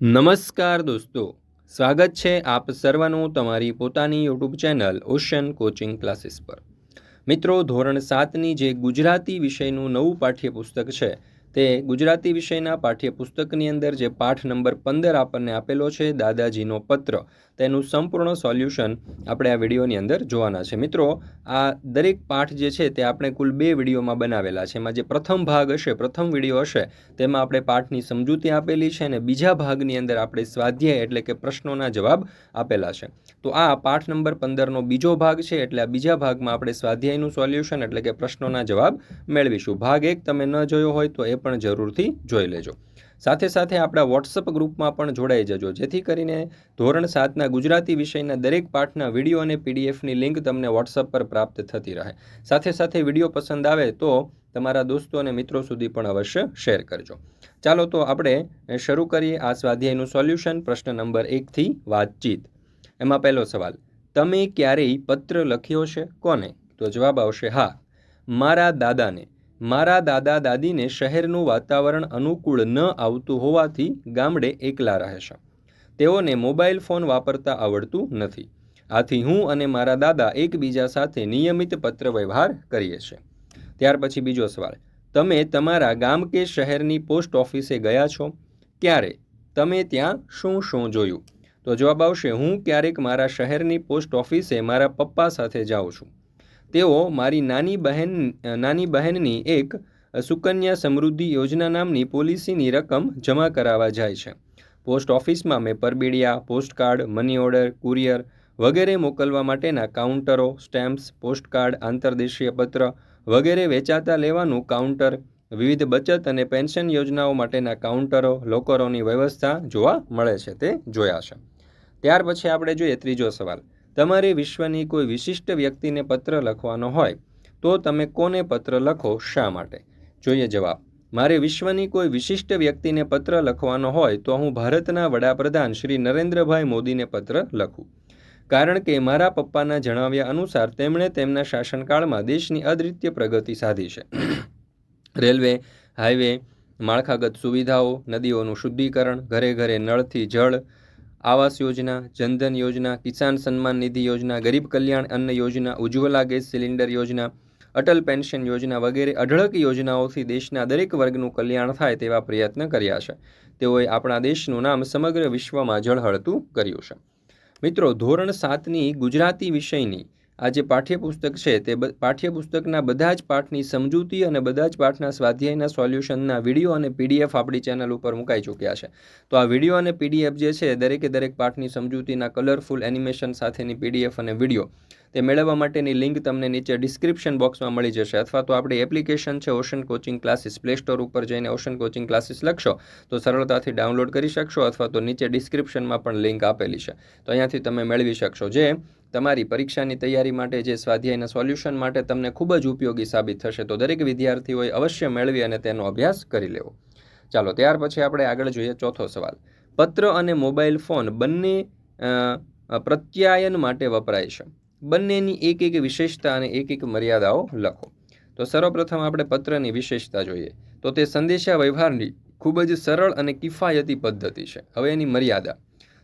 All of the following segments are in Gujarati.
નમસ્કાર દોસ્તો, સ્વાગત છે આપ સર્વનું તમારી પોતાની YouTube channel Ocean coaching classes પર. મિત્રો, ધોરણ સાતની જે ગુજરાતી વિષયનું નવું પાઠ્યપુસ્તક છે તે ગુજરાતી વિષયના પાઠ્યપુસ્તકની અંદર જે પાઠ નંબર પંદર આપણને આપેલો છે, દાદાજીનો પત્ર, તેનું સંપૂર્ણ સોલ્યુશન આપણે આ વિડીયોની અંદર જોવાના છે. મિત્રો, આ દરેક પાઠ જે છે તે આપણે કુલ બે વિડીયોમાં બનાવેલા છે. એમાં જે પ્રથમ ભાગ હશે, પ્રથમ વીડિયો હશે, તેમાં આપણે પાઠની સમજૂતી આપેલી છે અને બીજા ભાગની અંદર આપણે સ્વાધ્યાય એટલે કે પ્રશ્નોના જવાબ આપેલા છે. તો આ પાઠ નંબર પંદરનો બીજો ભાગ છે, એટલે આ બીજા ભાગમાં આપણે સ્વાધ્યાયનું સોલ્યુશન એટલે કે પ્રશ્નોના જવાબ મેળવીશું. ભાગ એક તમે ન જોયો હોય તો એ પણ જરૂરથી જોઈ લેજો. સાથે સાથે આપણા વોટ્સઅપ ગ્રુપમાં પણ જોડાઈ જજો. જેથી કરીને ધોરણ સાતના ગુજરાતી વિષયના દરેક પાઠના વીડિયો અને પીડીએફની લિંક તમને વોટ્સઅપ પર પ્રાપ્ત થતી રહે. સાથે સાથે વીડિયો પસંદ આવે તો તમારા દોસ્તો અને મિત્રો સુધી પણ અવશ્ય શેર કરજો. ચાલો તો આપણે શરૂ કરીએ આ સ્વાધ્યાયનું સોલ્યુશન. પ્રશ્ન નંબર એકથી વાતચીત. એમાં પહેલો સવાલ, તમે ક્યારેય પત્ર લખ્યો છે? કોને? તો જવાબ આવશે, હા. મારા દાદાને. મારા દાદા દાદીને શહેરનું વાતાવરણ અનુકૂળ ન આવતું હોવાથી ગામડે એકલા રહે છે. તેઓને મોબાઈલ ફોન વાપરતા આવડતું નથી. આથી હું અને મારા દાદા એકબીજા સાથે નિયમિત પત્ર વ્યવહાર કરીએ છીએ. ત્યાર પછી બીજો સવાલ. તમે તમારા ગામ કે શહેરની પોસ્ટ ઓફિસે ગયા છો? ક્યારે? તમે ત્યાં શું શું જોયું? તો જવાબ આવશે, હું ક્યારેક મારા શહેરની પોસ્ટ ઓફિસે મારા પપ્પા સાથે જાઉં છું. તેઓ મારી નાની બહેન નાની બહેનની એક સુકન્યા સમૃદ્ધિ યોજના નામની પોલિસીની રકમ જમા કરાવવા જાય છે. પોસ્ટ ઓફિસમાં મેં પરબીડિયા પોસ્ટકાર્ડ મની ઓર્ડર, કુરિયર વગેરે મોકલવા માટેના કાઉન્ટરો, સ્ટેમ્પ્સ પોસ્ટકાર્ડ આંતરદેશીય પત્ર વગેરે વેચાતા લેવાનું કાઉન્ટર, વિવિધ બચત અને પેન્શન યોજનાઓ માટેના કાઉન્ટરો, લોકરોની વ્યવસ્થા જોવા મળે છે તે જોયા છે. ત્યાર પછી આપણે જોઈએ ત્રીજો સવાલ. તમારે વિશ્વની કોઈ વિશિષ્ટ વ્યક્તિને પત્ર લખવાનો હોય, તો તમે કોને પત્ર લખો, શા માટે? જોઈએ જવાબ. મારે વિશ્વની કોઈ વિશિષ્ટ વ્યક્તિને પત્ર લખવાનો હોય, તો હું ભારતના વડાપ્રધાન શ્રી નરેન્દ્રભાઈ મોદીને પત્ર લખું. કારણ કે મારા પપ્પાના જણાવ્યા અનુસાર, તેમણે તેમના શાસનકાળમાં દેશની અદ્વિતીય પ્રગતિ સાધી છે. રેલવે, હાઈવે, માળખાગત સુવિધાઓ, નદીઓનું શુદ્ધિકરણ, ઘરે ઘરે નળથી જળ આવાસ યોજના જનધન યોજના, કિસાન સન્માન નિધિ યોજના, ગરીબ કલ્યાણ અન્ન યોજના, ઉજ્જવલા ગેસ સિલિન્ડર યોજના, અટલ પેન્શન યોજના વગેરે અઢળક યોજનાઓથી દેશના દરેક વર્ગનું કલ્યાણ થાય તેવા પ્રયત્ન કર્યા છે. તેઓએ આપણા દેશનું નામ સમગ્ર વિશ્વમાં ઝળહળતું કર્યું છે. મિત્રો, ધોરણ સાતની ગુજરાતી વિષયની આ જે પાઠ્યપુસ્તક છે તે પાઠ્યપુસ્તકના બધા જ પાઠની સમજૂતી અને બધા જ પાઠના સ્વાધ્યાયના સોલ્યુશનના વીડિયો અને પીડીએફ આપણી ચેનલ ઉપર મુકાઈ ચૂક્યા છે. તો આ વીડિયો અને પીડીએફ જે છે, દરેકે દરેક પાઠની સમજૂતીના કલરફુલ એનિમેશન સાથેની પીડીએફ અને વીડિયો તે મેળવવા માટેની લિંક તમને નીચે ડિસ્ક્રિપ્શન બોક્સમાં મળી જશે. અથવા તો આપણી એપ્લિકેશન છે Ocean coaching classes play store ઉપર જઈને ઓશન કોચિંગ ક્લાસીસ લખશો. તો સરળતાથી ડાઉનલોડ કરી શકશો અથવા તો નીચે ડિસ્ક્રિપ્શનમાં પણ લિંક આપેલી છે. તો અહીંયાથી તમે મેળવી શકશો. જે તમારી પરીક્ષાની તૈયારી માટે, જે સ્વાધ્યાયના સોલ્યુશન માટે તમને ખૂબ જ ઉપયોગી સાબિત થશે. તો દરેક વિદ્યાર્થીઓએ અવશ્ય મેળવી અને તેનો અભ્યાસ કરી લેવો. ચાલો, ત્યાર પછી આપણે આગળ જોઈએ ચોથો સવાલ. પત્ર અને મોબાઈલ ફોન બંને પ્રત્યાયન માટે વપરાય છે. બંનેની એક એક વિશેષતા અને એક એક મર્યાદાઓ લખો. તો સર્વપ્રથમ આપણે પત્રની વિશેષતા જોઈએ. તો તે સંદેશા વ્યવહારની ખૂબ જ સરળ અને કિફાયતી પદ્ધતિ છે. હવે એની મર્યાદા.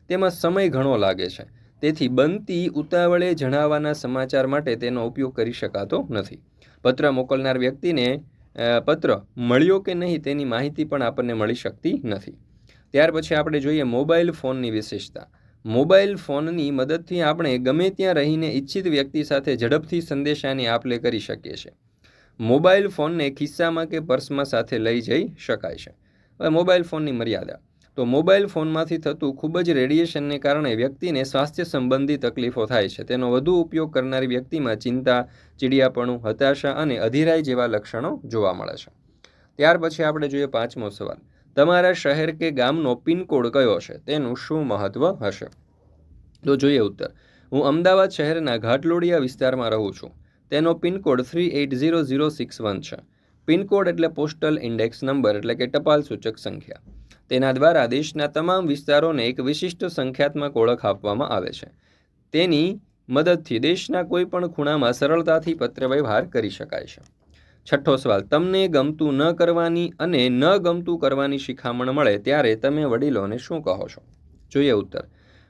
તેમાં સમય ઘણો લાગે છે. તેથી બનતી ઉતાવળે જણાવવાના સમાચાર માટે તેનો ઉપયોગ કરી શકાતો નથી. પત્ર મોકલનાર વ્યક્તિને પત્ર મળ્યો કે નહીં તેની માહિતી પણ આપણને મળી શકતી નથી. ત્યાર પછી આપણે જોઈએ મોબાઈલ ફોનની વિશેષતા. મોબાઈલ ફોનની મદદથી આપણે ગમે ત્યાં રહીને ઈચ્છિત વ્યક્તિ સાથે ઝડપથી સંદેશાની આપ લે કરી શકીએ છીએ. મોબાઈલ ફોનને ખિસ્સામાં કે પર્સમાં સાથે લઈ જઈ શકાય છે. હવે મોબાઈલ ફોનની મર્યાદા. તો મોબાઈલ ફોનમાંથી થતું ખૂબ જ રેડિયેશનને કારણે વ્યક્તિને સ્વાસ્થ્ય સંબંધી તકલીફો થાય છે. તેનો વધુ ઉપયોગ કરનારી વ્યક્તિમાં ચિંતા, ચીડિયાપણું, હતાશા અને અધીરાઈ જેવા લક્ષણો જોવા મળે છે. ત્યાર પછી આપણે જોઈએ પાંચમો સવાલ. તમારા શહેર કે ગામનો પિનકોડ કયો છે? તેનું શું મહત્ત્વ હશે? તો જોઈએ ઉત્તર. હું અમદાવાદ શહેરના ઘાટલોડિયા વિસ્તારમાં રહું છું. તેનો pincode three eight zero zero six one છે. પિનકોડ એટલે પોસ્ટલ ઇન્ડેક્સ નંબર એટલે કે ટપાલ સૂચક સંખ્યા. તેના દ્વારા દેશના તમામ વિસ્તારોને એક વિશિષ્ટ સંખ્યાત્મક ઓળખ આપવામાં આવે છે. તેની મદદથી દેશના કોઈપણ ખૂણામાં સરળતાથી પત્ર વ્યવહાર કરી શકાય છે. છઠ્ઠો સવાલ, તમને ગમતું ન કરવાની અને ન ગમતું કરવાની શિખામણ મળે ત્યારે તમે વડીલોને શું કહો છો? જોઈએ ઉત્તર,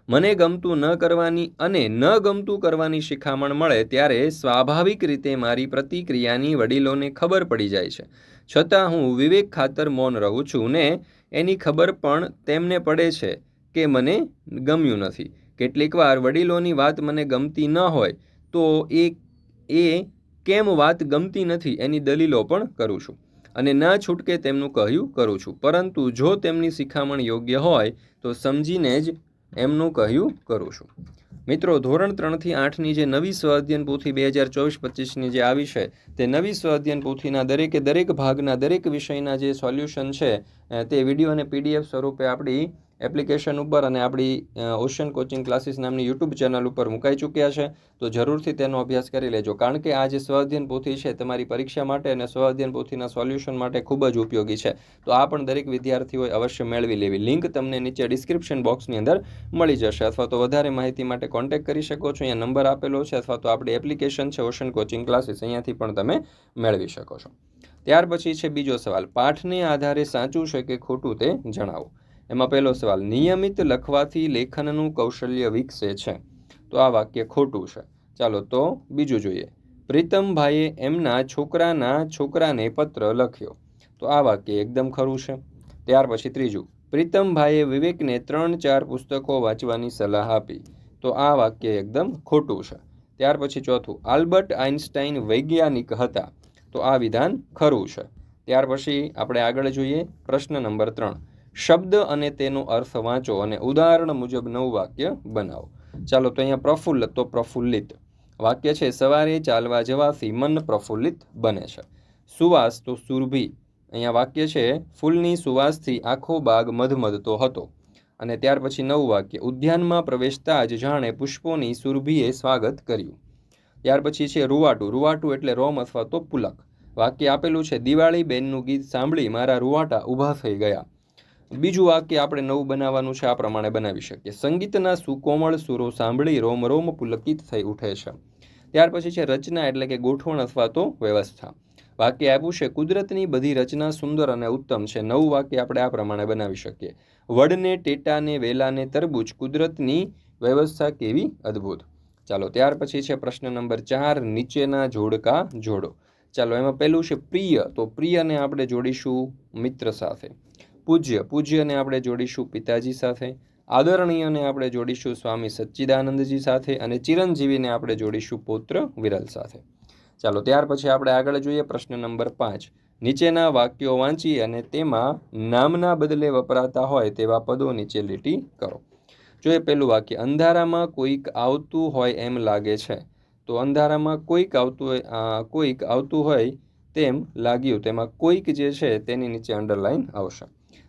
મને ગમતું ન કરવાની અને ન ગમતું કરવાની શિખામણ મળે ત્યારે સ્વાભાવિક રીતે મારી પ્રતિક્રિયાની વડીલોને ખબર પડી જાય છે. છતાં હું વિવેક ખાતર મૌન રહું છું ને એની ખબર પણ તેમને પડે છે કે મને ગમ્યું નથી. કેટલીકવાર વડીલોની વાત મને ગમતી ન હોય તો એ એ કેમ વાત ગમતી નથી એની દલીલો પણ કરું છું અને ના છૂટકે તેમનું કહ્યું કરું છું. પરંતુ જો તેમની શિખામણ યોગ્ય હોય, તો સમજીને જ એમનું કહ્યું કરું છું. મિત્રો, ધોરણ ત્રણથી આઠની જે નવી સ્વાધ્યન પોથી બે હજાર ચોવીસ પચીસની જે આવી છે, તે નવી સ્વાધ્યન પોથીના દરેકે દરેક ભાગના દરેક વિષયના જે સોલ્યુશન છે તે વીડિયો અને પીડીએફ સ્વરૂપે આપણી એપ્લિકેશન ઉપર અને આપણી ઓશન કોચિંગ ક્લાસીસ નામની યુટ્યુબ ચેનલ ઉપર મુકાઈ ચૂક્યા છે. તો જરૂરથી તેનો અભ્યાસ કરી લેજો. કારણ કે આ જે સ્વાધ્યન પોથી છે, તમારી પરીક્ષા માટે અને સ્વાધ્યન પોથીના સોલ્યુશન માટે ખૂબ જ ઉપયોગી છે. તો આ પણ દરેક વિદ્યાર્થીઓએ અવશ્ય મેળવી લેવી. લિંક તમને નીચે ડિસ્ક્રિપ્શન બોક્સની અંદર મળી જશે. અથવા તો વધારે માહિતી માટે કોન્ટેક્ટ કરી શકો છો. અહીંયા નંબર આપેલો છે. અથવા તો આપણી એપ્લિકેશન છે, ઓશન કોચિંગ ક્લાસીસ. અહીંયાથી પણ તમે મેળવી શકો છો. ત્યાર પછી છે બીજો સવાલ. પાઠને આધારે સાચું છે કે ખોટું તે જણાવો. એમાં પહેલો સવાલ, નિયમિત લખવાથી લેખનનું કૌશલ્ય વિકસે છે? તો આ વાક્ય ખોટું છે. ચાલો તો બીજું જોઈએ. પ્રીતમભાઈએ એમના છોકરાના છોકરાને પત્ર લખ્યો. તો આ વાક્ય એકદમ ખરું છે. ત્યાર પછી ત્રીજું, પ્રીતમભાઈએ વિવેકને ત્રણ ચાર પુસ્તકો વાંચવાની સલાહ આપી. તો આ વાક્ય એકદમ ખોટું છે. ત્યાર પછી ચોથું, આલ્બર્ટ આઇન્સ્ટાઇન વૈજ્ઞાનિક હતા. તો આ વિધાન ખરું છે. ત્યાર પછી આપણે આગળ જોઈએ પ્રશ્ન નંબર ત્રણ. શબ્દ અને તેનો અર્થ વાંચો અને ઉદાહરણ મુજબ નવું વાક્ય બનાવો. ચાલો તો અહીંયા પ્રફુલ્લ તો પ્રફુલ્લિત વાક્ય છે, સવારે ચાલવા જવાથી મન પ્રફુલ્લિત બને છે. સુવાસ તો સુરભી. અહીંયા વાક્ય છે, ફૂલની સુવાસથી આખો બાગ મધમધતો હતો. અને ત્યાર પછી નવું વાક્ય, ઉદ્યાનમાં પ્રવેશતા જ જાણે પુષ્પોની સુરભીએ સ્વાગત કર્યું. ત્યાર પછી છે, રૂવાટું. રૂવાટું એટલે રોમ અથવા તો પુલક. વાક્ય આપેલું છે દિવાળી બેનનું ગીત સાંભળી મારા રૂવાટા ઊભા થઈ ગયા. બીજું વાક્ય આપણે નવું બનાવવાનું છે, આ પ્રમાણે બનાવી શકીએ. સંગીતના સુકોમળ સુરો સાંભળી રોમ રોમ પુલકિત થઈ ઉઠે છે. ત્યાર પછી છે રચના એટલે કે ગોઠવણ અથવા તો વ્યવસ્થા. વાક્ય આપ્યું છે, કુદરતની બધી રચના સુંદર અને ઉત્તમ છે. નવું વાક્ય આપણે આ પ્રમાણે બનાવી શકીએ. વડને, ટેટાને, વેલાને તરબૂચ, કુદરતની વ્યવસ્થા કેવી અદ્ભુત. ચાલો, ત્યાર પછી છે પ્રશ્ન નંબર ચાર, નીચેના જોડકા જોડો. ચાલો, એમાં પહેલું છે પ્રિય. તો પ્રિયને આપણે જોડીશું મિત્ર સાથે. પૂજ્ય, પૂજ્યને આપણે જોડીશું પિતાજી સાથે, આદરણીયને આપણે જોડીશું સ્વામી સચ્ચિદાનંદજી સાથે અને ચિરંજીવીને આપણે જોડીશું પુત્ર વિરલ સાથે. ચાલો, ત્યાર પછી આપણે આગળ જોઈએ પ્રશ્ન નંબર પાંચ. નીચેના વાક્યો વાંચી અને તેમાં નામના બદલે વપરાતા હોય તેવા પદો નીચે લીટી કરો. જોઈએ પેલું વાક્ય. અંધારામાં કોઈક આવતું હોય એમ લાગે છે. તો અંધારામાં કોઈક આવતું હોય કોઈક આવતું હોય તેમ લાગ્યું. તેમાં કોઈક જે છે તેની નીચે અંડરલાઈન આવશે.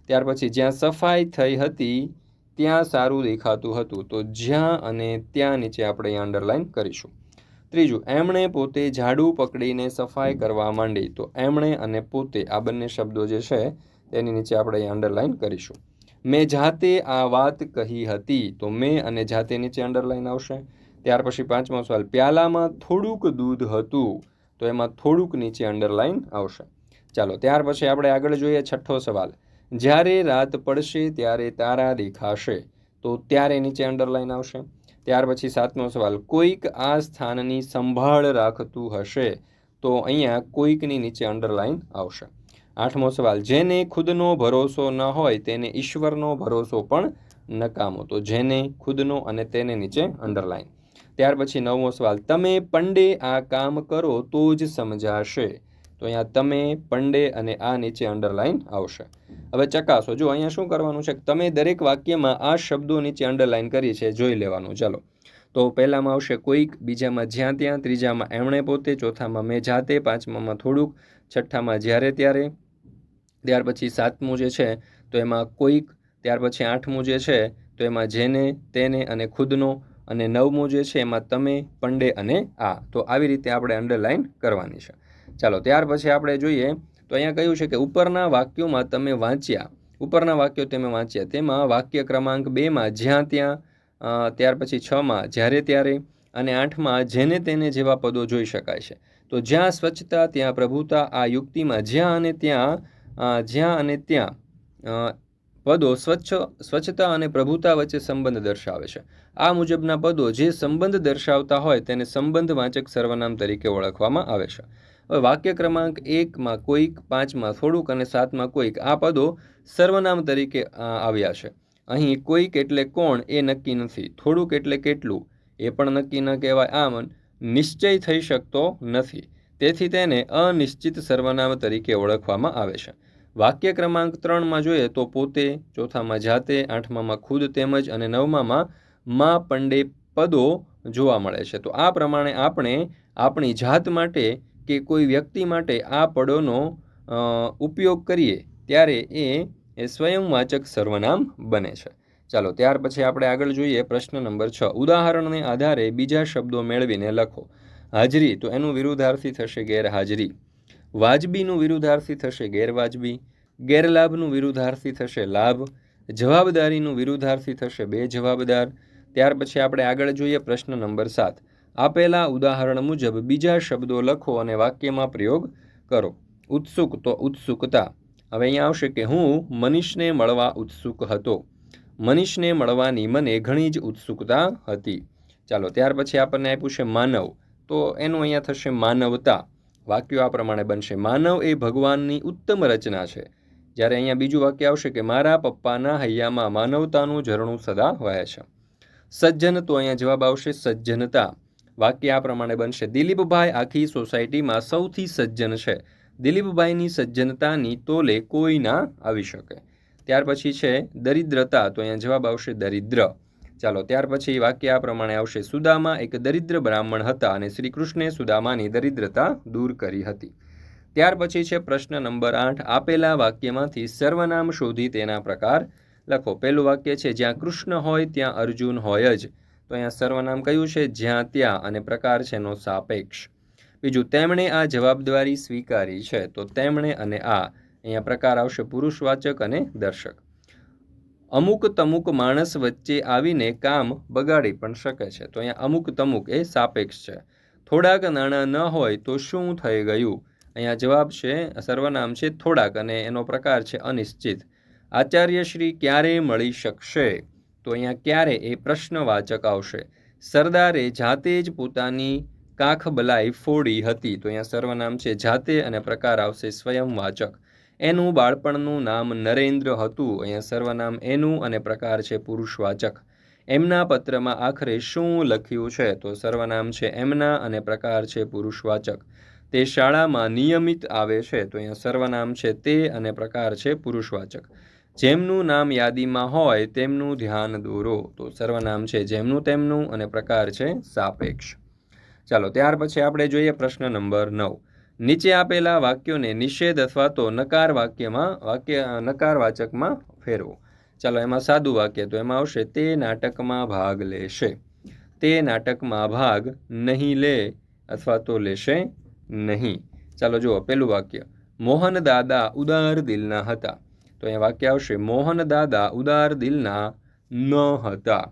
ત્યાર પછી જ્યાં સફાઈ થઈ હતી, ત્યાં સારું દેખાતું હતું. તો જ્યાં અને ત્યાં નીચે આપણે અંડરલાઇન કરીશું. ત્રીજું, એમણે પોતે ઝાડુ પકડીને સફાઈ કરવા માંડી. તો એમણે અને પોતે આ બંને શબ્દો જે છે, તેની નીચે આપણે અહીં અંડરલાઇન કરીશું. મેં જાતે આ વાત કહી હતી. તો મેં અને જાતે નીચે અંડરલાઇન આવશે. ત્યાર પછી પાંચમો સવાલ, પ્યાલામાં થોડુંક દૂધ હતું? તો એમાં થોડુંક નીચે અંડરલાઇન આવશે. ચાલો, ત્યાર પછી આપણે આગળ જોઈએ છઠ્ઠો સવાલ. જ્યારે રાત પડશે ત્યારે તારા દેખાશે, તો ત્યારે નીચે અંડરલાઈન આવશે. ત્યાર પછી સાતમો સવાલ, કોઈક આ સ્થાનની સંભાળ રાખતું હશે, તો અહીંયા કોઈકની નીચે અંડરલાઈન આવશે. આઠમો સવાલ, જેને ખુદનો ભરોસો ન હોય તેને ઈશ્વરનો ભરોસો પણ નકામો, તો જેને ખુદનો અને તેને નીચે અંડરલાઈન ત્યાર પછી નવમો સવાલ, તમે પંડે આ કામ કરો તો જ સમજાશે. તો અહીંયા તમે, પંડે અને આ નીચે અંડરલાઈન આવશે. હવે ચકાસો, જો અહીંયા શું કરવાનું છે? તમે દરેક વાક્યમાં આ શબ્દો નીચે અંડરલાઈન કરી છે, જોઈ લેવાનું. ચાલો. તો પહેલામાં આવશે કોઈક, બીજામાં જ્યાં ત્યાં, ત્રીજામાં એમણે પોતે, ચોથામાં મેં જાતે, પાંચમામાં થોડુંક, છઠ્ઠામાં જ્યારે ત્યારે. ત્યાર પછી સાતમું જે છે, તો એમાં કોઈક, ત્યાર પછી આઠમું જે છે, તો એમાં જેને, તેને અને ખુદનો અને નવમું જે છે એમાં તમે, પંડે અને આ. તો આવી રીતે આપણે અંડરલાઇન કરવાની છે. ચાલો, ત્યાર પછી આપણે જોઈએ. તો અહીંયા કહ્યું છે કે ઉપરના વાક્યોમાં તમે વાંચ્યા. ઉપરના વાક્યો તમે વાંચ્યા. તેમાં વાક્ય ક્રમાંક બેમાં જ્યાં ત્યાં ત્યાર પછી છમાં જ્યારે ત્યારે અને આઠમાં જેને તેને જેવા પદો જોઈ શકાય છે. તો જ્યાં સ્વચ્છતા, ત્યાં પ્રભુતા, આ યુક્તિમાં જ્યાં અને ત્યાં જ્યાં અને ત્યાં પદો સ્વચ્છ, સ્વચ્છતા અને પ્રભુતા વચ્ચે સંબંધ દર્શાવે છે. આ મુજબના પદો જે સંબંધ દર્શાવતા હોય તેને સંબંધવાચક સર્વનામ તરીકે ઓળખવામાં આવે છે. હવે વાક્ય ક્રમાંક એકમાં કોઈક, પાંચમાં થોડુંક અને સાતમાં કોઈક આ પદો સર્વનામ તરીકે આવ્યા છે. અહીં કોઈક એટલે કોણ એ નક્કી નથી. થોડુંક એટલે કેટલું એ પણ નક્કી ન કહેવાય આમ નિશ્ચય થઈ શકતો નથી. તેથી તેને અનિશ્ચિત સર્વનામ તરીકે ઓળખવામાં આવે છે. વાક્ય ક્રમાંક ત્રણમાં જોઈએ તો પોતે, ચોથામાં જાતે, આઠમામાં ખુદ તેમજ અને નવમામાં માં પંડે પદો જોવા મળે છે. તો આ પ્રમાણે આપણે આપણી જાત માટે કે કોઈ વ્યક્તિ માટે આ પદોનો ઉપયોગ કરીએ ત્યારે એ એ સ્વયંવાચક સર્વનામ બને છે. ચાલો, ત્યાર પછી આપણે આગળ જોઈએ પ્રશ્ન નંબર છ. ઉદાહરણને આધારે બીજા શબ્દો મેળવીને લખો. હાજરી, તો એનું વિરુદ્ધાર્થી થશે ગેરહાજરી. વાજબીનું વિરુદ્ધાર્થી થશે ગેરવાજબી, ગેરલાભનું વિરુદ્ધાર્થી થશે લાભ, જવાબદારીનું વિરુદ્ધાર્થી થશે બે જવાબદાર ત્યાર પછી આપણે આગળ જોઈએ પ્રશ્ન નંબર સાત. આપેલા ઉદાહરણ મુજબ બીજા શબ્દો લખો અને વાક્યમાં પ્રયોગ કરો. ઉત્સુક તો ઉત્સુકતા. હવે અહીંયા આવશે કે હું મનીષને મળવા ઉત્સુક હતો. મનીષને મળવાની મને ઘણી જ ઉત્સુકતા હતી. ચાલો ત્યાર પછી આપણને આપ્યું છે માનવ. તો એનું અહીંયા થશે માનવતા. વાક્યો આ પ્રમાણે બનશે. માનવ એ ભગવાનની ઉત્તમ રચના છે. જ્યારે અહીંયા બીજું વાક્ય આવશે કે, મારા પપ્પાના હૈયામાં માનવતાનું ઝરણું સદા વહે છે. સજ્જન, તો અહીંયા જવાબ આવશે, સજ્જનતા. વાક્ય આ પ્રમાણે બનશે. દિલીપભાઈ આખી સોસાયટીમાં સૌથી સજ્જન છે. દિલીપભાઈની સજ્જનતાની તોલે કોઈ ના આવી શકે. ત્યાર પછી છે, દરિદ્રતા. તો અહીંયા જવાબ આવશે, દરિદ્ર. ચાલો, ત્યાર પછી વાક્ય આ પ્રમાણે આવશે. સુદામા એક દરિદ્ર બ્રાહ્મણ હતા અને શ્રી કૃષ્ણે સુદામાની દરિદ્રતા દૂર કરી હતી. ત્યાર પછી છે પ્રશ્ન નંબર આઠ. આપેલા વાક્યમાંથી સર્વનામ શોધી તેના પ્રકાર લખો. પહેલું વાક્ય છે, જ્યાં કૃષ્ણ હોય, ત્યાં અર્જુન હોય જ. તો અહીંયા સર્વનામ કયું છે? જ્યાં, ત્યાં. અને પ્રકાર છે એનો સાપેક્ષ. બીજું, તેમણે આ જવાબદારી સ્વીકારી છે. તો તેમણે અને આ. અહીંયા પ્રકાર આવશે પુરુષવાચક અને દર્શક. અમુક તમુક માણસ વચ્ચે આવીને કામ બગાડી પણ શકે છે. તો અહીંયા અમુક તમુક એ સાપેક્ષ છે. થોડાક નાણાં ન હોય તો શું થઈ ગયું? અહીંયા જવાબ છે, સર્વનામ છે થોડાક અને એનો પ્રકાર છે અનિશ્ચિત. આચાર્યશ્રી ક્યારે મળી શકશે? તો અહીંયા ક્યારે એ પ્રશ્નવાચક આવશે? સરદારે જાતે જ પોતાની કાખ બલાઈ ફોડી હતી. તો અહીંયા સર્વનામ છે જાતે અને પ્રકાર આવશે સ્વયંવાચક. એનું બાળપણનું નામ નરેન્દ્ર હતું. અહીંયા સર્વનામ એનું અને પ્રકાર છે પુરુષવાચક. એમના પત્રમાં આખરે શું લખ્યું છે? તો સર્વનામ છે એમના અને પ્રકાર છે પુરુષવાચક. તે શાળામાં નિયમિત આવે છે. તો અહીંયા સર્વનામ છે તે અને પ્રકાર છે પુરુષવાચક. જેમનું નામ યાદીમાં હોય તેમનું ધ્યાન દોરો. તો સર્વનામ છે જેમનું તેમનું અને પ્રકાર છે સાપેક્ષ. ચાલો, ત્યાર પછી આપણે જોઈએ પ્રશ્ન નંબર નવ. નીચે આપેલા વાક્યોને નિષેધ અથવા તો નકાર વાક્યમાં, વાક્ય નકાર વાચકમાં ફેરવો. ચાલો, એમાં સાદું વાક્ય તો એમાં આવશે, તે નાટકમાં ભાગ લેશે. તે નાટકમાં ભાગ નહીં લે અથવા તો લેશે નહીં. ચાલો, જુઓ, પેલું વાક્ય. મોહન દાદા ઉદાર દિલના હતા. તો અહીંયા વાક્ય આવશે, મોહન દાદા ઉદાર દિલના ન હતા.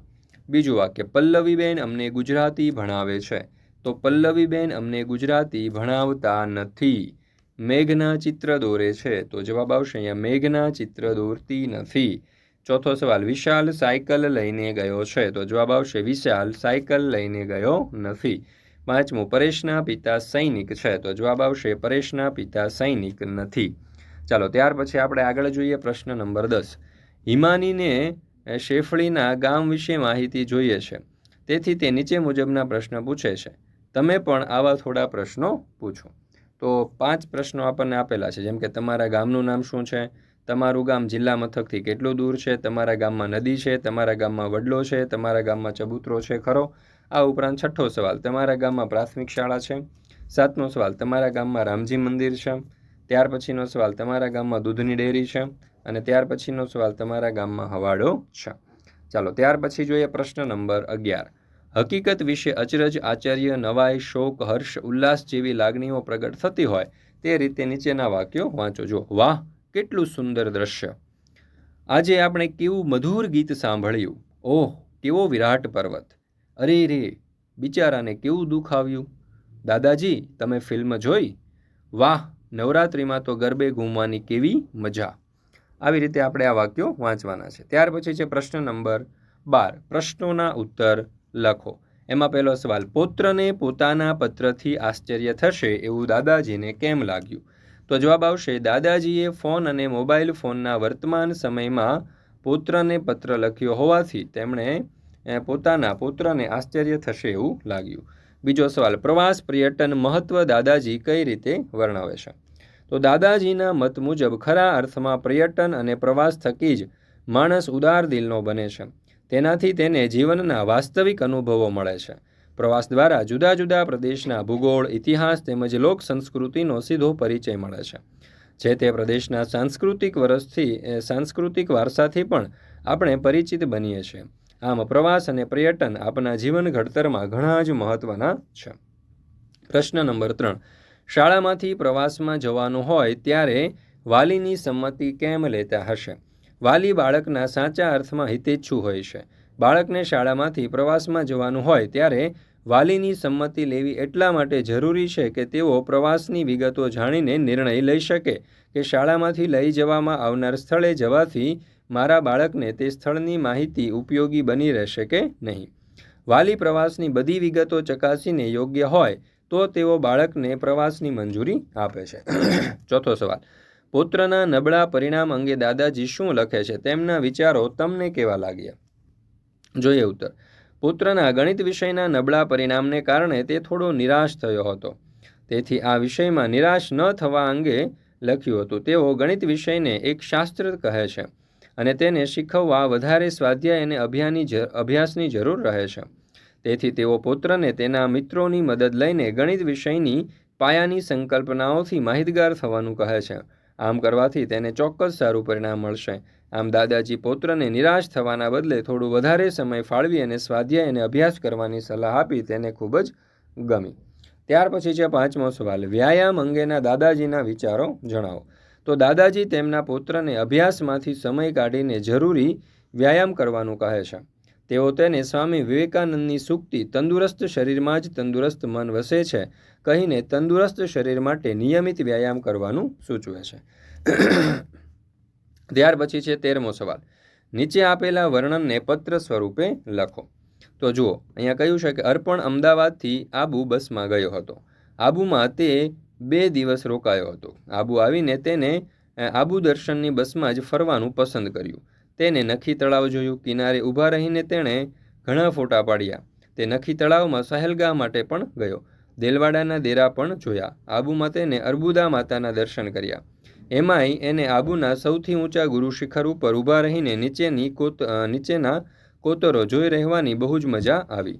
બીજું વાક્ય, પલ્લવીબેન અમને ગુજરાતી ભણાવે છે. તો પલ્લવીબેન અમને ગુજરાતી ભણાવતા નથી. મેઘના ચિત્ર દોરે છે. તો જવાબ આવશે અહીંયા, મેઘના ચિત્ર દોરતી નથી. ચોથો સવાલ, વિશાલ સાયકલ લઈને ગયો છે. તો જવાબ આવશે, વિશાલ સાયકલ લઈને ગયો નથી. પાંચમું, પરેશના પિતા સૈનિક છે. તો જવાબ આવશે, પરેશના પિતા સૈનિક નથી. ચાલો, ત્યાર પછી આપણે આગળ જોઈએ પ્રશ્ન નંબર દસ. હિમાનીને શેફળીના ગામ વિશે માહિતી જોઈએ છે. તેથી તે નીચે મુજબના પ્રશ્ન પૂછે છે. તમે પણ આવા થોડા પ્રશ્નો પૂછો. તો પાંચ પ્રશ્નો આપણને આપેલા છે. જેમ કે તમારા ગામનું નામ શું છે? તમારું ગામ જિલ્લા મથકથી કેટલું દૂર છે? તમારા ગામમાં નદી છે? તમારા ગામમાં વડલો છે? તમારા ગામમાં ચબૂતરો છે? ખરો? આ ઉપરાંત છઠ્ઠો સવાલ, તમારા ગામમાં પ્રાથમિક શાળા છે? સાતમો સવાલ, તમારા ગામમાં રામજી મંદિર છે? ત્યાર પછીનો સવાલ, તમારા ગામમાં દૂધની ડેરી છે? અને ત્યાર પછીનો સવાલ, તમારા ગામમાં હવાડો છે? ચાલો, ત્યાર પછી જોઈએ પ્રશ્ન નંબર અગિયાર. હકીકત વિશે અચરજ આચાર્ય નવાઈ, શોક, હર્ષ, ઉલ્લાસ જેવી લાગણીઓ પ્રગટ થતી હોય તે રીતે નીચેના વાક્યો વાંચો. જો, વાહ, કેટલું સુંદર દ્રશ્ય. આજે આપણે કેવું મધુર ગીત સાંભળ્યું. ઓહ, કેવો વિરાટ પર્વત. અરે રે, બિચારાને કેવું દુઃખ આવ્યું. દાદાજી, તમે ફિલ્મ જોઈ? વાહ, નવરાત્રિમાં તો ગરબે ઘૂમવાની કેવી મજા. આવી રીતે આપણે આ વાક્યો વાંચવાના છે. ત્યાર પછી છે પ્રશ્ન નંબર બાર. પ્રશ્નોના ઉત્તર લખો. એમાં પહેલો સવાલ, પુત્રને પોતાના પત્રથી આશ્ચર્ય થશે એવું દાદાજીને કેમ લાગ્યું? તો જવાબ આવશે, દાદાજીએ ફોન અને મોબાઈલ ફોનના વર્તમાન સમયમાં પુત્રને પત્ર લખ્યો હોવાથી તેમણે પોતાના પુત્રને આશ્ચર્ય થશે એવું લાગ્યું. બીજો સવાલ, પ્રવાસ પર્યટન મહત્વ દાદાજી કઈ રીતે વર્ણવે છે? તો દાદાજીના મત મુજબ ખરા અર્થમાં પર્યટન અને પ્રવાસ થકી જ માણસ ઉદાર દિલનો બને છે. તેનાથી તેને જીવનના વાસ્તવિક અનુભવો મળે છે. પ્રવાસ દ્વારા જુદા જુદા પ્રદેશના ભૂગોળ, ઇતિહાસ તેમજ લોક સંસ્કૃતિનો સીધો પરિચય મળે છે. જે તે પ્રદેશના સાંસ્કૃતિક વરસથી સાંસ્કૃતિક વારસાથી પણ આપણે પરિચિત બનીએ છીએ. આમ પ્રવાસ અને પર્યટન આપણા જીવન ઘડતરમાં ઘણા જ મહત્ત્વના છે. પ્રશ્ન નંબર ત્રણ. શાળામાંથી પ્રવાસમાં જવાનું હોય ત્યારે વાલીની સંમતિ કેમ લેતા હશે? વાલી બાળકના સાચા અર્થમાં હિતેચ્છુ હોય છે. બાળકને શાળામાંથી પ્રવાસમાં જવાનું હોય ત્યારે વાલીની સંમતિ લેવી એટલા માટે જરૂરી છે કે તેઓ પ્રવાસની વિગતો જાણીને નિર્ણય લઈ શકે કે શાળામાંથી લઈ જવામાં આવનાર સ્થળે જવાથી મારા બાળકને તે સ્થળની માહિતી ઉપયોગી બની રહેશે કે નહીં. વાલી પ્રવાસની બધી વિગતો ચકાસીને યોગ્ય હોય તો તેઓ બાળકને પ્રવાસની મંજૂરી આપે છે. ચોથો સવાલ. પુત્રના નબળા પરિણામ અંગે દાદાજી શું લખે છે? તેમના વિચારો તમને કેવા લાગ્યા? જોઈએ ઉત્તર. પુત્રના ગણિત વિષયના નબળા પરિણામને કારણે તે થોડો નિરાશ થયો હતો. તેથી આ વિષયમાં નિરાશ ન થવા અંગે લખ્યું હતું. તેઓ ગણિત વિષયને એક શાસ્ત્ર કહે છે અને તેને શીખવવા વધારે સ્વાધ્યાય અને અભ્યાની અભ્યાસની જરૂર રહે છે. તેથી તેઓ પુત્રને તેના મિત્રોની મદદ લઈને ગણિત વિષયની પાયાની સંકલ્પનાઓથી માહિતગાર થવાનું કહે છે. આમ કરવાથી તેને ચોક્કસ સારું પરિણામ મળશે. આમ દાદાજી પુત્રને નિરાશ થવાના બદલે થોડું વધારે સમય ફાળવી અને સ્વાધ્યાય અને અભ્યાસ કરવાની સલાહ આપી તેને ખૂબ જ ગમી. ત્યાર પછી છે પાંચમો સવાલ. વ્યાયામ અંગેના દાદાજીના વિચારો જણાવો. તો દાદાજી તેમના પુત્રને અભ્યાસમાંથી સમય કાઢીને જરૂરી વ્યાયામ કરવાનું કહે છે. તેઓ તેને સ્વામી વિવેકાનંદની સૂક્તિ તંદુરસ્ત શરીરમાં જ તંદુરસ્ત મન વસે છે કહીને તંદુરસ્ત શરીર માટે નિયમિત વ્યાયામ કરવાનું સૂચવે છે. ત્યાર પછી છે તેરમો સવાલ. નીચે આપેલા વર્ણનને પત્ર સ્વરૂપે લખો. તો જુઓ, અહીંયા કહ્યું છે કે અર્પણ અમદાવાદથી આબુ બસમાં ગયો હતો. આબુમાં તે બે દિવસ રોકાયો હતો. આબુ આવીને તેને આબુ દર્શનની બસમાં જ ફરવાનું પસંદ કર્યું. તેને નખી તળાવ જોયું. કિનારે ઊભા રહીને તેણે ઘણા ફોટા પાડ્યા. તે નખી તળાવમાં સહેલગાહ માટે પણ ગયો. દેલવાડાના દેરા પણ જોયા. આબુમાં તેને અર્બુદા માતાના દર્શન કર્યા. એમાંય એને આબુના સૌથી ઊંચા ગુરુ શિખર ઉપર ઊભા રહીને નીચેની કોત નીચેના કોતરો જોઈ રહેવાની બહુ જ મજા આવી.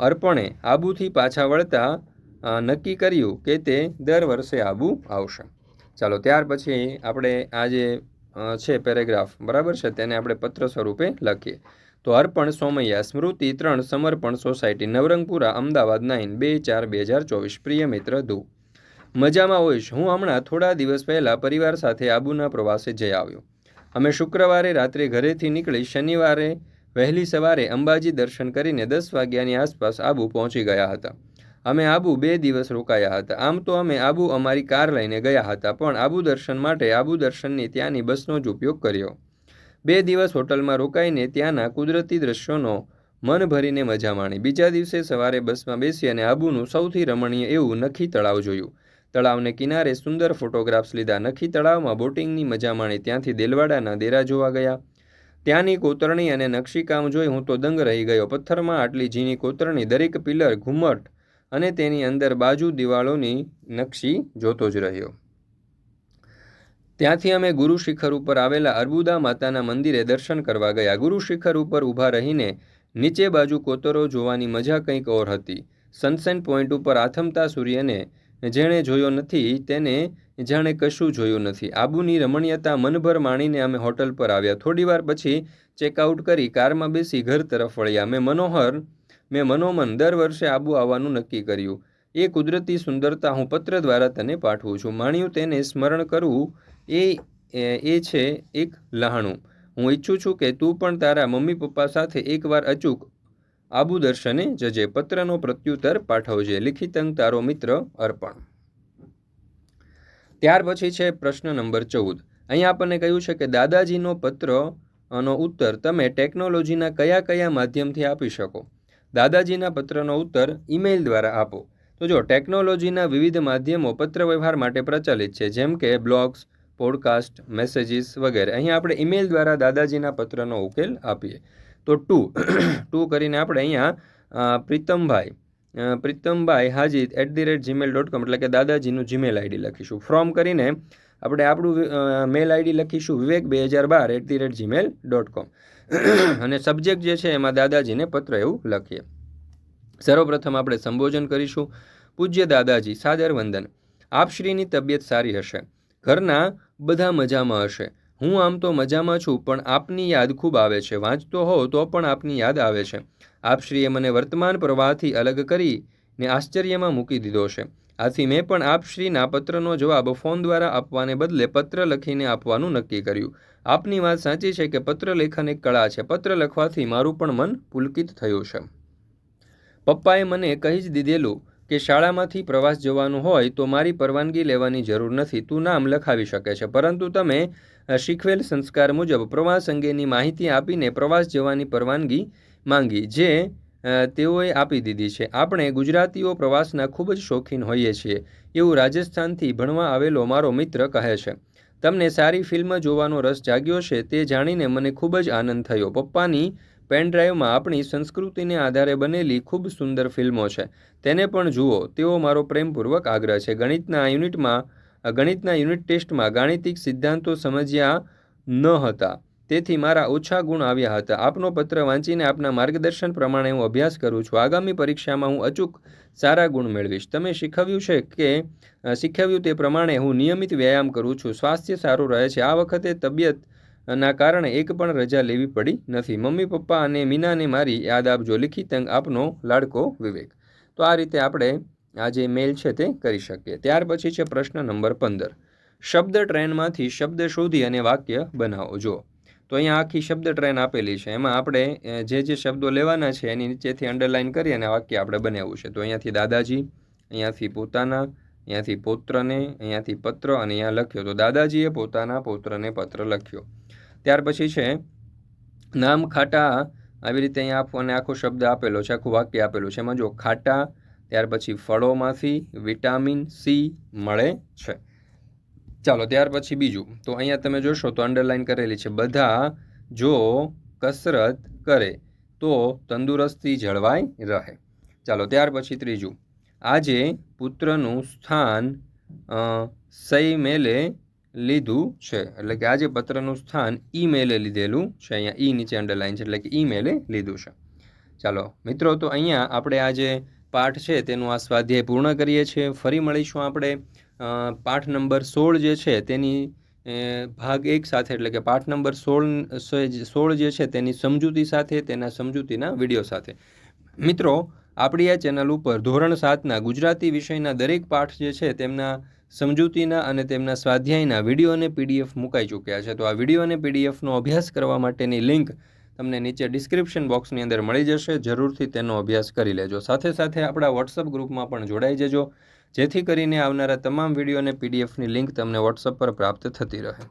અર્પણે આબુથી પાછા વળતા નક્કી કર્યું કે તે દર વર્ષે આબુ આવશે. ચાલો ત્યાર પછી આપણે આ જે અ, છે પેરેગ્રાફ. બરાબર છે? તેને આપણે પત્ર સ્વરૂપે લખીએ. તો અર્પણ, સોમૈયા, સ્મૃતિ, ત્રણ, સમર્પણ, સોસાયટી, નવરંગપુરા, અમદાવાદ નાઇન બે, ચાર, બે હજાર ચોવીસ. પ્રિય મિત્ર ધુ મજામાં હોઈશ. હું હમણાં થોડા દિવસ પહેલાં પરિવાર સાથે આબુના પ્રવાસે જઈ આવ્યો. અમે શુક્રવારે રાત્રે ઘરેથી નીકળી શનિવારે વહેલી સવારે અંબાજી દર્શન કરીને દસ વાગ્યાની આસપાસ આબુ પહોંચી ગયા હતા. અમે આબુ બે દિવસ રોકાયા હતા. આમ તો અમે આબુ અમારી કાર લઈને ગયા હતા, પણ આબુ દર્શન માટે આબુ દર્શનની ત્યાંની બસનો જ ઉપયોગ કર્યો. બે દિવસ હોટલમાં રોકાઈને ત્યાંના કુદરતી દ્રશ્યોનો મન ભરીને મજા માણી. બીજા દિવસે સવારે બસમાં બેસી અને આબુનું સૌથી રમણીય એવું નખી તળાવ જોયું. તળાવને કિનારે સુંદર ફોટોગ્રાફ્સ લીધા. નખી તળાવમાં બોટિંગની મજા માણી. ત્યાંથી દેલવાડાના દેરા જોવા ગયા. ત્યાંની કોતરણી અને નકશીકામ જોઈ હું તો દંગ રહી ગયો. પથ્થરમાં આટલી ઝીણી કોતરણી દરેક પિલર ઘુમ્મટ અને તેની અંદર બાજુ દિવાળોની નકશી જોતો જ રહ્યો. ત્યાંથી અમે ગુરુ શિખર ઉપર આવેલા અર્બુદા માતાના મંદિરે દર્શન કરવા ગયા. ગુરુ શિખર ઉપર ઊભા રહીને નીચે બાજુ કોતરો જોવાની મજા કંઈક ઓર હતી. સનસેન પોઈન્ટ ઉપર આથમતા સૂર્યને જેણે જોયો નથી, તેને જાણે કશું જોયું નથી. આબુની રમણીયતા મનભર માણીને અમે હોટલ પર આવ્યા. થોડીવાર પછી ચેકઆઉટ કરી કારમાં બેસી ઘર તરફ વળ્યા. મેં મનોહર મેં મનોમન દર વર્ષે આબુ આવવાનું નક્કી કર્યું. એ કુદરતી સુંદરતા હું પત્ર દ્વારા તને પાઠવું છું. માણ્યું તેને સ્મરણ કરવું એ એ છે એક લહાણું. હું ઈચ્છું છું કે તું પણ તારા મમ્મી પપ્પા સાથે એકવાર અચૂક આબુ દર્શને જજે. પત્રનો પ્રત્યુત્તર પાઠવજે. લિખિતંગ તારો મિત્ર અર્પણ. ત્યાર પછી છે પ્રશ્ન નંબર ચૌદ. અહીંયા આપણને કહ્યું છે કે દાદાજીનો પત્ર નો ઉત્તર તમે ટેકનોલોજીના કયા કયા માધ્યમથી આપી શકો? દાદાજીના પત્રનો ઉત્તર ઈમેલ દ્વારા આપો. તો જો ટેકનોલોજીના વિવિધ માધ્યમો પત્ર વ્યવહાર માટે પ્રચલિત છે, જેમ કે બ્લોગ્સ, પોડકાસ્ટ, મેસેજીસ વગેરે અહીં આપણે ઈમેલ દ્વારા દાદાજીના પત્રનો ઉકેલ આપીએ. તો ટુ ટુ કરીને આપણે અહીંયા પ્રીતમભાઈ પ્રીતમભાઈ હાજી at the rate Gmail dot com એટલે કે દાદાજીનું જીમેલ આઈડી લખીશું. ફ્રોમ કરીને આપણે આપણું મેલ આઈડી લખીશું, વિવેક બે હજાર બાર at the rate Gmail dot com અને સબ્જેક્ટ જે છે એમાં દાદાજીને પત્ર એવું લખીએ. સર્વપ્રથમ આપણે સંબોધન કરીશું. પૂજ્ય દાદાજી, સાદર વંદન. આપશ્રીની તબિયત સારી હશે. ઘરના બધા મજામાં હશે. હું આમ તો મજામાં છું, પણ આપની યાદ ખૂબ આવે છે. વાંચતો હો તો પણ આપની યાદ આવે છે. આપશ્રીએ મને વર્તમાન પ્રવાહથી અલગ કરીને આશ્ચર્યમાં મૂકી દીધો છે. આથી મેં પણ આપશ્રીના પત્રનો જવાબ ફોન દ્વારા આપવાને બદલે પત્ર લખીને આપવાનું નક્કી કર્યું. આપની વાત સાચી છે કે પત્ર લેખન એક કળા છે. પત્ર લખવાથી મારું પણ મન પુલકિત થયું છે. પપ્પાએ મને કહી જ દીધેલું કે શાળામાંથી પ્રવાસ જવાનું હોય તો મારી પરવાનગી લેવાની જરૂર નથી. તું નામ લખાવી શકે છે. પરંતુ તમે શીખવેલ સંસ્કાર મુજબ પ્રવાસ અંગેની માહિતી આપીને પ્રવાસ જવાની પરવાનગી માંગી. જે તેઓએ આપી દીધી છે. આપણે ગુજરાતીઓ પ્રવાસના ખૂબ જ શોખીન હોઈએ છીએ. એવું રાજસ્થાનથી ભણવા આવેલો મારો મિત્ર કહે છે. તમને સારી ફિલ્મ જોવાનો રસ જાગ્યો છે તે જાણીને મને ખૂબ જ આનંદ થયો. પપ્પાની પેનડ્રાઈવમાં આપણી સંસ્કૃતિને આધારે બનેલી ખૂબ સુંદર ફિલ્મો છે. તેને પણ જુઓ. તેવો મારો પ્રેમપૂર્વક આગ્રહ છે. ગણિતના યુનિટમાં, ગણિતના યુનિટ ટેસ્ટમાં ગાણિતિક સિદ્ધાંતો સમજ્યા ન હતા. તેથી મારા ઓછા ગુણ આવ્યા હતા. આપનો પત્ર વાંચીને આપના માર્ગદર્શન પ્રમાણે હું અભ્યાસ કરું છું. આગામી પરીક્ષામાં હું અચૂક સારા ગુણ મેળવીશ. તમે શીખવ્યું છે કે શીખવ્યું તે પ્રમાણે હું નિયમિત વ્યાયામ કરું છું. સ્વાસ્થ્ય સારું રહે છે. આ વખતે તબિયત ના કારણે એક પણ રજા લેવી પડી નથી. મમ્મી, પપ્પા અને મીનાને મારી યાદ આપજો. લિખિત અંગ આપનો લાડકો વિવેક. તો આ રીતે આપણે આ જે મેલ છે તે કરી શકીએ. ત્યાર પછી છે પ્રશ્ન નંબર પંદર. શબ્દ ટ્રેનમાંથી શબ્દ શોધી અને વાક્ય બનાવો. જો તો અહીંયા આખી શબ્દ ટ્રેન આપેલી છે. એમાં આપણે જે જે શબ્દો લેવાના છે એની નીચેથી અંડરલાઇન કરી અને વાક્ય આપણે બનાવવું છે. તો અહીંયાથી દાદાજી, અહીંયાથી પોતાના, અહીંયાથી પૌત્રને, અહીંયાથી પત્ર અને અહીંયા લખ્યો. તો દાદાજીએ પોતાના પૌત્રને પત્ર લખ્યો. ત્યાર પછી છે, નામ ખાટા આવી રીતે અહીંયા આપણને આખો શબ્દ આપેલો છે, આખું વાક્ય આપેલું છે. એમાં જો ખાટા, ત્યાર પછી ફળોમાંથી વિટામિન સી મળે છે. ચાલો, ત્યાર પછી બીજું. તો અહીંયા તમે જોશો તો અંડરલાઇન કરેલી છે, બધા જો કસરત કરે, તો તંદુરસ્તી જળવાઈ રહે. ચાલો, ત્યાર પછી ત્રીજું. આજે પુત્રનું સ્થાન સઈ મેલે લીધું છે. એટલે કે આજે પત્રનું સ્થાન ઈમેલે લીધેલું છે, અહીંયા ઈ નીચે અંડરલાઇન છે, એટલે કે ઈમેલે લીધું છે. ચાલો, મિત્રો, તો અહીંયા આપણે આજે પાઠ છે, તેનું આ સ્વાધ્યાય પૂર્ણ કરીએ છીએ. ફરી મળીશું આપણે. પાઠ નંબર સોળ જે છે તેની ભાગ એક સાથે, એટલે કે પાઠ નંબર સોળ સોળ જે છે તેની સમજૂતી સાથે, તેના સમજૂતીના વીડિયો સાથે. મિત્રો, આપણી આ ચેનલ ઉપર ધોરણ સાતના ગુજરાતી વિષયના દરેક પાઠ જે છે તેમના સમજૂતીના અને તેમના સ્વાધ્યાયના વીડિયો અને પીડીએફ મુકાઈ ચૂક્યા છે. તો આ વીડિયો અને પીડીએફનો અભ્યાસ કરવા માટેની લિંક તમને નીચે ડિસ્ક્રિપ્શન બોક્સની અંદર મળી જશે. જરૂરથી તેનો અભ્યાસ કરી લેજો. સાથે સાથે આપણા વોટ્સઅપ ગ્રુપમાં પણ જોડાઈ જજો. જેથી કરીને આવનારા તમામ વીડિયો અને પીડીએફની લિંક તમને વોટ્સઅપ પર પ્રાપ્ત થતી રહે.